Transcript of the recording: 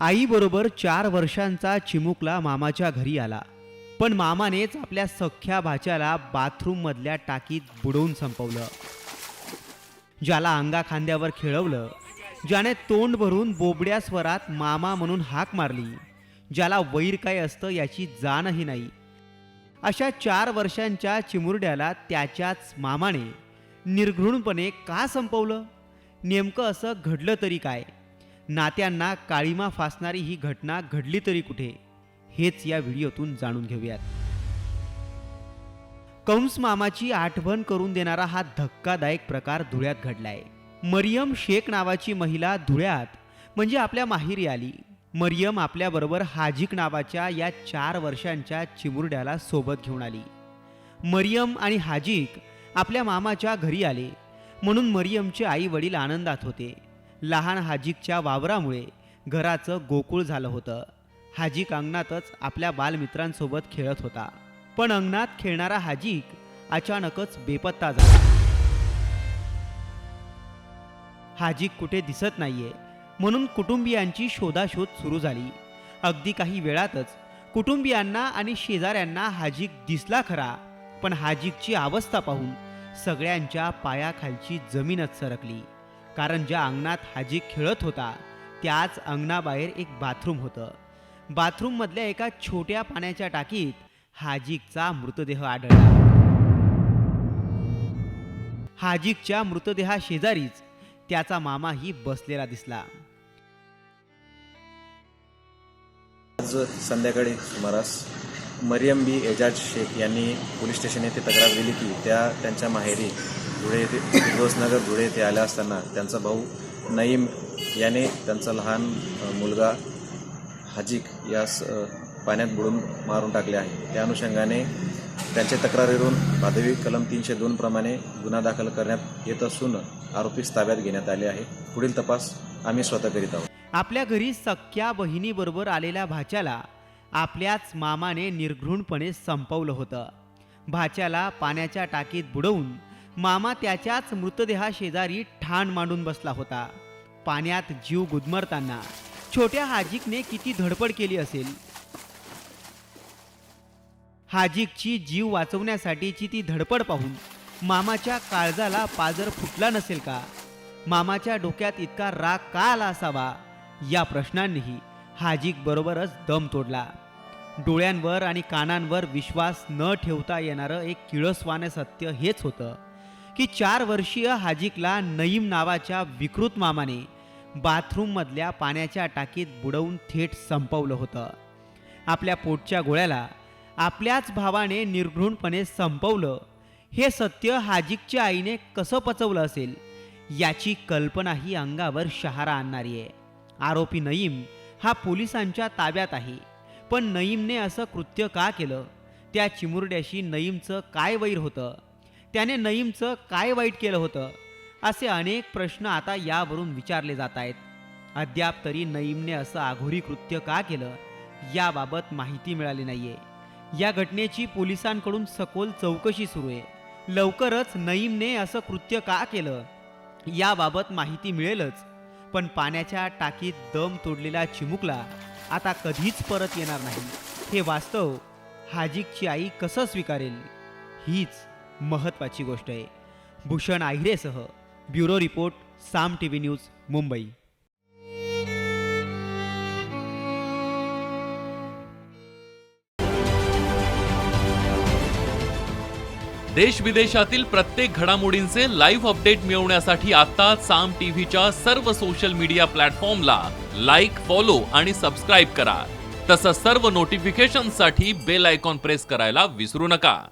आईबरोबर चार वर्षांचा चिमुकला मामाच्या घरी आला. पण मामानेच आपल्या सख्ख्या भाच्याला बाथरूममधल्या टाकीत बुडवून संपवलं. ज्याला अंगा खांद्यावर खेळवलं ज्याने तोंड भरून बोबड्या स्वरात मामा म्हणून हाक मारली ज्याला वैर काय असतं याची जाणही नाही. अशा चार वर्षांच्या चिमुरड्याला त्याच्याच मामाने निर्घृणपणे का संपवलं? नेमकं असं घडलं तरी काय? नात्यांना काळीमा फासणारी ही घटना घडली तरी कुठे हेच या व्हिडिओतून जाणून घेऊयात. कंस मामाची आठवण करून देणारा हा धक्कादायक प्रकार धुळ्यात घडलाय. मरियम शेख नावाची महिला धुळ्यात म्हणजे आपल्या माहेरी आली. मरियम आपल्याबरोबर हाजिक नावाच्या या चार वर्षांच्या चिमुरड्याला सोबत घेऊन आली. मरियम आणि हाजिक आपल्या मामाच्या घरी आले म्हणून मरियमचे आई वडील आनंदात होते. लहान हाजिकच्या वावरामुळे घराचं गोकुळ झालं होतं. हाजिक अंगणातच आपल्या बालमित्रांसोबत खेळत होता. पण अंगणात खेळणारा हाजिक अचानकच बेपत्ता झाला. हाजिक कुठे दिसत नाहीये म्हणून कुटुंबियांची शोधाशोध सुरू झाली. अगदी काही वेळातच कुटुंबियांना आणि शेजाऱ्यांना हाजिक दिसला खरा पण हाजिकची अवस्था पाहून सगळ्यांच्या पायाखालची जमीनच सरकली. कारण ज्या अंगणात हाजी खेळत होता त्याच अंगणाबाहेर एक बाथरूम होतं. बाथरूममधल्या एका छोट्या पाण्याच्या टाकीत हाजिकचा मृतदेह आढळला. हाजिकच्या मृतदेहा शेजारीच त्याचा मामाही बसलेला दिसला. आज संध्याकाळी सुमारास मरियम बी एजाज शेख यांनी पोलीस स्टेशन येथे तक्रार दिली की त्या त्यांच्या माहेरी धुळे येथे फिरोजनगर धुळे येथे आल्या असताना त्यांचा भाऊ नईम याने त्यांचा लहान मुलगा हाजिक यास पाण्यात बुडून मारून टाकले आहे. त्या अनुषंगाने त्यांच्या तक्रारीवरून भादवी कलम तीनशे दोन प्रमाणे गुन्हा दाखल करण्यात येत असून आरोपीस ताब्यात घेण्यात आले आहे. पुढील तपास आम्ही स्वतः करीत आहोत. आपल्या घरी सख्या बहिणीबरोबर आलेल्या भाच्याला आपल्याच मामाने निर्घृणपणे संपवलं होतं. भाच्याला पाण्याच्या टाकीत बुडवून मामा त्याच्याच मृतदेहा शेजारी ठाण मांडून बसला होता. पाण्यात जीव गुदमरताना छोट्या हाजिकने किती धडपड केली असेल? हाजिकची जीव वाचवण्यासाठीची ती धडपड पाहून मामाच्या काळजाला पाजर फुटला नसेल का? मामाच्या डोक्यात इतका राग का आला असावा? या प्रश्नांनीही हाजिक बरोबरच दम तोडला. डोळ्यांवर आणि कानांवर विश्वास न ठेवता येणारं एक किळसवाने सत्य हेच होतं. की चार वर्षीय हाजिकला नईम नावाच्या विकृत मामाने बाथरूममधल्या पाण्याच्या टाकीत बुडवून थेट संपवलं होतं. आपल्या पोटच्या गोळ्याला आपल्याच भावाने निर्घृणपणे संपवलं. हे सत्य हाजिकच्या आईने कसं पचवलं असेल याची कल्पनाही अंगावर शहारा आणणारी आहे. आरोपी नईम हा पोलिसांच्या ताब्यात आहे. पण नईमने असं कृत्य का केलं? त्या चिमुरड्याशी नईमचं काय वैर होतं? त्याने नईमचं काय वाईट केलं होतं? असे अनेक प्रश्न आता यावरून विचारले जात आहेत. अद्याप तरी नईमने असं आघोरी कृत्य का केलं? याबाबत माहिती मिळाली नाहीये. या घटनेची पोलिसांकडून सखोल चौकशी सुरू आहे. लवकरच नईमने असं कृत्य का केलं? याबाबत माहिती मिळेलच. पण पाण्याच्या टाकीत दम तोडलेला चिमुकला आता कधीच परत येणार नाही. हे वास्तव हाजिकची आई कसं स्वीकारेल? हीच महत्त्वाची गोष्ट आहे. Bhushan आहिरेसह bureau report Saam T V news Mumbai. देश विदेशातील प्रत्येक घडामोडींचे लाईव्ह अपडेट मिळवण्यासाठी आता साम टीव्हीच्या सर्व सोशल मीडिया प्लॅटफॉर्मला लाईक फॉलो आणि सबस्क्राईब करा. तसंच सर्व नोटिफिकेशनसाठी बेल आयकॉन प्रेस करायला विसरू नका.